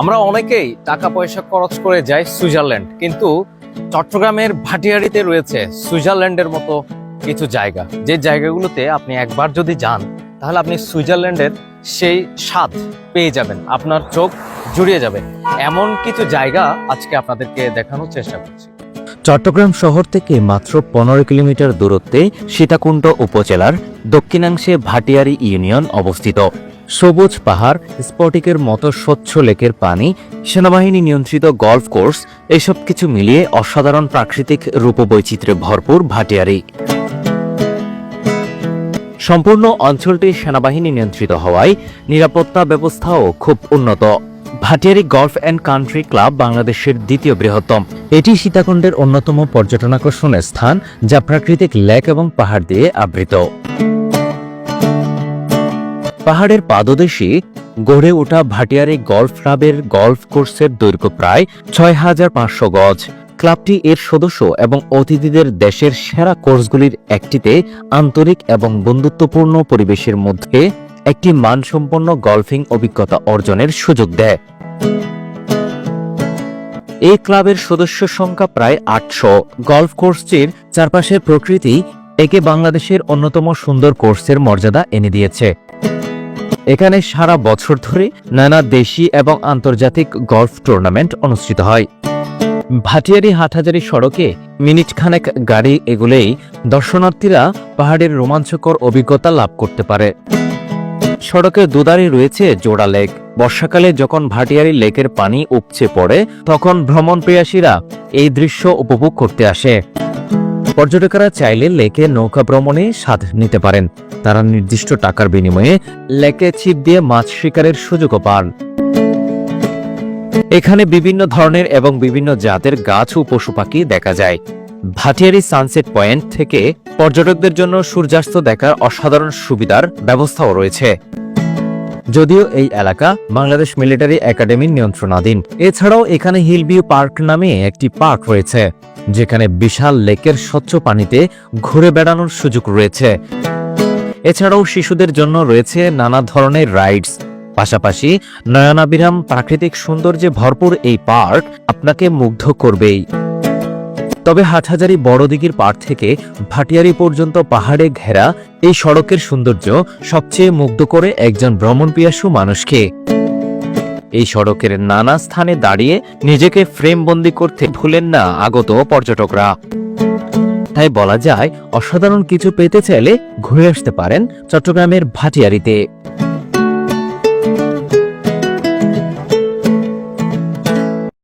আমরা অনেকেই টাকা পয়সা খরচ করে যাই সুইজারল্যান্ড, কিন্তু চট্টগ্রামের ভাটিয়ারিতে রয়েছে সুইজারল্যান্ডের মতো কিছু জায়গা। যে জায়গাগুলোতে আপনি একবার যদি যান, তাহলে আপনি সুইজারল্যান্ডের সেই স্বাদ পেয়ে যাবেন, আপনার চোখ জুড়িয়ে যাবে। এমন কিছু জায়গা আজকে আপনাদেরকে দেখানোর চেষ্টা করছি। চট্টগ্রাম শহর থেকে মাত্র পনেরো কিলোমিটার দূরত্বে সীতাকুণ্ড উপজেলার দক্ষিণাংশে ভাটিয়ারি ইউনিয়ন অবস্থিত। সবুজ পাহাড়, স্ফটিকের মতো স্বচ্ছ লেকের পানি, সেনাবাহিনী নিয়ন্ত্রিত গলফ কোর্স এসব কিছু মিলিয়ে অসাধারণ প্রাকৃতিক রূপবৈচিত্র্যে ভরপুর ভাটিয়ারি। সম্পূর্ণ অঞ্চলটি সেনাবাহিনী নিয়ন্ত্রিত হওয়ায় নিরাপত্তা ব্যবস্থাও খুব উন্নত। Bhatiary golf and country club বাংলাদেশের দ্বিতীয় বৃহত্তম। এটি সীতাকুণ্ডের অন্যতম পর্যটন আকর্ষণের স্থান, যা প্রাকৃতিক লেক এবং পাহাড় দিয়ে আবৃত। পাহাড়ের পাদদেশে গড়ে ওঠা ভাটিয়ারি গলফ ক্লাবের গলফ কোর্সের দৈর্ঘ্য প্রায় ছয় হাজার পাঁচশো গজ। ক্লাবটি এর সদস্য এবং অতিথিদের দেশের সেরা কোর্সগুলির একটিতে আন্তরিক এবং বন্ধুত্বপূর্ণ পরিবেশের মধ্যে একটি মানসম্পন্ন গলফিং অভিজ্ঞতা অর্জনের সুযোগ দেয়। এই ক্লাবের সদস্য সংখ্যা প্রায় আটশো। গলফ কোর্সটির চারপাশের প্রকৃতি একে বাংলাদেশের অন্যতম সুন্দর কোর্সের মর্যাদা এনে দিয়েছে। এখানে সারা বছর ধরে নানা দেশি এবং আন্তর্জাতিক গলফ টুর্নামেন্ট অনুষ্ঠিত হয়। ভাটিয়ারি হাটহাজারি সড়কে মিনিট খানেক গাড়ি এগুলেই দর্শনার্থীরা পাহাড়ের রোমাঞ্চকর অভিজ্ঞতা লাভ করতে পারে। সড়কের দুধারে রয়েছে জোড়া লেক। বর্ষাকালে যখন ভাটিয়ারি লেকের পানি উপচে পড়ে, তখন ভ্রমণ প্রিয়াসীরা এই দৃশ্য উপভোগ করতে আসে। পর্যটকেরা চাইলে লেকে নৌকা ভ্রমণে স্বাদ নিতে পারেন। তারা নির্দিষ্ট টাকার বিনিময়ে লেকে ছিপ দিয়ে মাছ শিকারের সুযোগও পান। এখানে বিভিন্ন ধরনের এবং বিভিন্ন জাতের গাছ ও পশু পাখি দেখা যায়। ভাটিয়ারি সানসেট পয়েন্ট থেকে পর্যটকদের জন্য সূর্যাস্ত দেখার অসাধারণ সুবিধার ব্যবস্থাও রয়েছে। যদিও এই এলাকা বাংলাদেশ মিলিটারি একাডেমির নিয়ন্ত্রণাধীন। এছাড়াও এখানে হিলভিউ পার্ক নামে একটি পার্ক রয়েছে, যেখানে বিশাল লেকের স্বচ্ছ পানিতে ঘুরে বেড়ানোর সুযোগ রয়েছে। এছাড়াও শিশুদের জন্য রয়েছে নানা ধরনের রাইডস। পাশাপাশি নয়নাবিরাম প্রাকৃতিক সৌন্দর্যে ভরপুর এই পার্ক আপনাকে মুগ্ধ করবেই। তবে হাটহাজারি বড় দিঘির পাড় থেকে ভাটিয়ারি পর্যন্ত পাহাড়ে ঘেরা এই সড়কের সৌন্দর্য সবচেয়ে মুগ্ধ করে একজন ভ্রমণ পিয়াসু মানুষকে। এই সড়কের নানা স্থানে দাঁড়িয়ে নিজেকে ফ্রেমবন্দি করতে ভুলেন না আগত পর্যটকরা। তাই বলা যায়, অসাধারণ কিছু পেতে চাইলে ঘুরে আসতে পারেন চট্টগ্রামের ভাটিয়ারিতে।